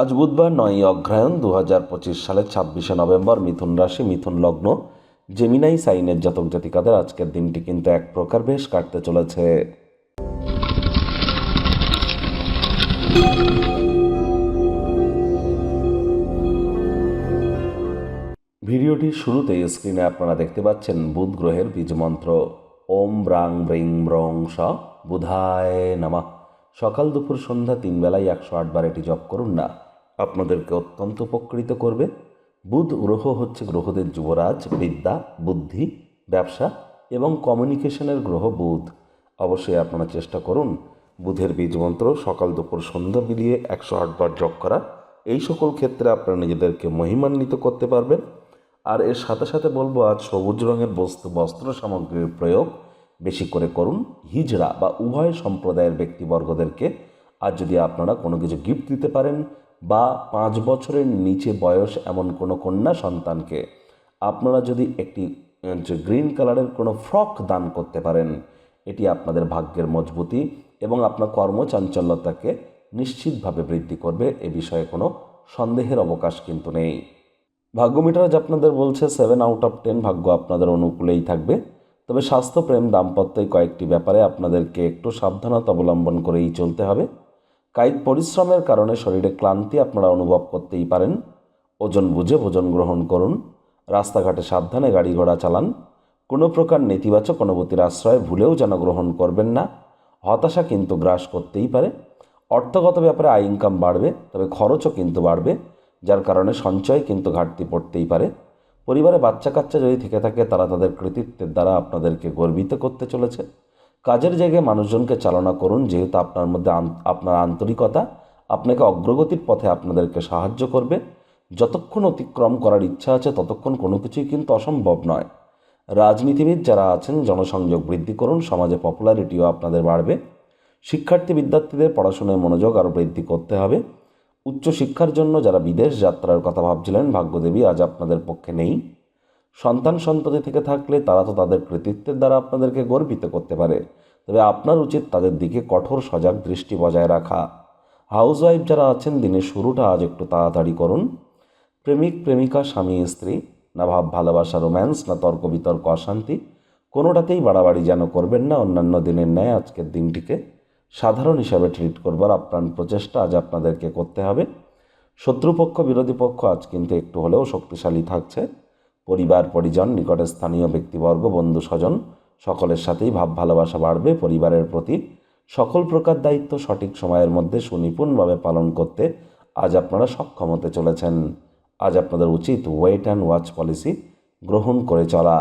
আজ বুধবার নয়ই অগ্রহায়ণ দু হাজার পঁচিশ সালের ছাব্বিশে নভেম্বর মিথুন রাশি, মিথুন লগ্ন জেমিনাই সাইনের জাতক জাতিকাদের আজকের দিনটি কিন্তু এক প্রকার বেশ কাটতে চলেছে। ভিডিওটির শুরুতেই স্ক্রিনে আপনারা দেখতে পাচ্ছেন বুধ গ্রহের বীজমন্ত্র ওম ব্রাং ব্রিং ব্রং স বুধায় নামা। সকাল দুপুর সন্ধ্যা তিন বেলায় একশো আটবার এটি জপ করুন না। আপনাদেরকে অত্যন্ত উপকৃত করবে। বুধ গ্রহ হচ্ছে গ্রহদের যুবরাজ, বিদ্যা, বুদ্ধি, ব্যবসা এবং কমিউনিকেশনের গ্রহ বুধ। অবশ্যই আপনারা চেষ্টা করুন বুধের বীজমন্ত্র সকাল দুপুর সন্ধ্যা মিলিয়ে একশো আটবার জপ করা। এই সকল ক্ষেত্রে আপনারা নিজেদেরকে মহিমান্বিত করতে পারবেন। আর এর সাথে সাথে বলব, আজ সবুজ রঙের বস্তু, বস্ত্র সামগ্রীর প্রয়োগ বেশি করে করুন। হিজড়া বা উভয় সম্প্রদায়ের ব্যক্তিবর্গদেরকে আর যদি আপনারা কোনো কিছু গিফট দিতে পারেন বা পাঁচ বছরের নিচে বয়স এমন কোনো কন্যা সন্তানকে আপনারা যদি একটি গ্রিন কালারের কোনো ফ্রক দান করতে পারেন, এটি আপনাদের ভাগ্যের মজবুতি এবং আপনার কর্মচাঞ্চল্যতাকে নিশ্চিতভাবে বৃদ্ধি করবে, এ বিষয়ে কোনো সন্দেহের অবকাশ কিন্তু নেই। ভাগ্য মিটার আজ আপনাদের বলছে সেভেন আউট অফ টেন ভাগ্য আপনাদের অনুকূলেই থাকবে। তবে স্বাস্থ্য, প্রেম দাম্পত্য এই কয়েকটি ব্যাপারে আপনাদেরকে একটু সাবধানতা অবলম্বন করেই চলতে হবে। কায়িক পরিশ্রমের কারণে শরীরে ক্লান্তি আপনারা অনুভব করতেই পারেন। ওজন বুঝে ভোজন গ্রহণ করুন। রাস্তাঘাটে সাবধানে গাড়ি ঘোড়া চালান। কোনো প্রকার নেতিবাচক অনুভূতির আশ্রয় ভুলেও যেন গ্রহণ করবেন না। হতাশা কিন্তু গ্রাস করতেই পারে। অর্থগত ব্যাপারে আয় ইনকাম বাড়বে, তবে খরচও কিন্তু বাড়বে, যার কারণে সঞ্চয় কিন্তু ঘাটতি পড়তেই পারে। পরিবারে বাচ্চা কাচ্চা যদি থেকে থাকে, তারা তাদের কৃতিত্বের দ্বারা আপনাদেরকে গর্বিত করতে চলেছে। কাজের জায়গায় মানুষজনকে চালনা করুন, যেহেতু আপনার মধ্যে আপনার আন্তরিকতা আপনাকে অগ্রগতির পথে আপনাদেরকে সাহায্য করবে। যতক্ষণ অতিক্রম করার ইচ্ছা আছে, ততক্ষণ কোনো কিছুই কিন্তু অসম্ভব নয়। রাজনীতিবিদ যারা আছেন, জনসংযোগ বৃদ্ধি করুন, সমাজে পপুলারিটিও আপনাদের বাড়বে। শিক্ষার্থী বিদ্যার্থীদের পড়াশোনায় মনোযোগ আরও বৃদ্ধি করতে হবে। উচ্চশিক্ষার জন্য যারা বিদেশ যাত্রার কথা ভাবছিলেন, ভাগ্যদেবী আজ আপনাদের পক্ষে নেই। সন্তান সন্ততি থেকে থাকলে তারা তো তাদের কৃতিত্বের দ্বারা আপনাদেরকে গর্বিত করতে পারে। তবে আপনার উচিত তাদের দিকে কঠোর, সজাগ দৃষ্টি বজায় রাখা। হাউসওয়াইফ যারা আছেন, দিনের শুরুটা আজ একটু তাড়াতাড়ি করুন। প্রেমিক, প্রেমিকা, স্বামী, স্ত্রী, না ভাব, ভালোবাসা, রোম্যান্স, না তর্ক, বিতর্ক, অশান্তি, কোনোটাতেই বাড়াবাড়ি যেন করবেন না। অন্যান্য দিনের ন্যায় আজকের দিনটিকে সাধারণ হিসাবে ট্রিট করবার আপ্রাণ প্রচেষ্টা আজ আপনাদেরকে করতে হবে। শত্রুপক্ষ, বিরোধী পক্ষ আজ কিন্তু একটু হলেও শক্তিশালী থাকছে। পরিবার, পরিজন, নিকটে স্থানীয় ব্যক্তিবর্গ, বন্ধু, স্বজন, সকলের সাথেই ভাব, ভালোবাসা বাড়বে। পরিবারের প্রতি সকল প্রকার দায়িত্ব সঠিক সময়ের মধ্যে সুনিপুণভাবে পালন করতে আজ আপনারা সক্ষম হতে চলেছেন। আজ আপনাদের উচিত ওয়েট অ্যান্ড ওয়াচ পলিসি গ্রহণ করে চলা।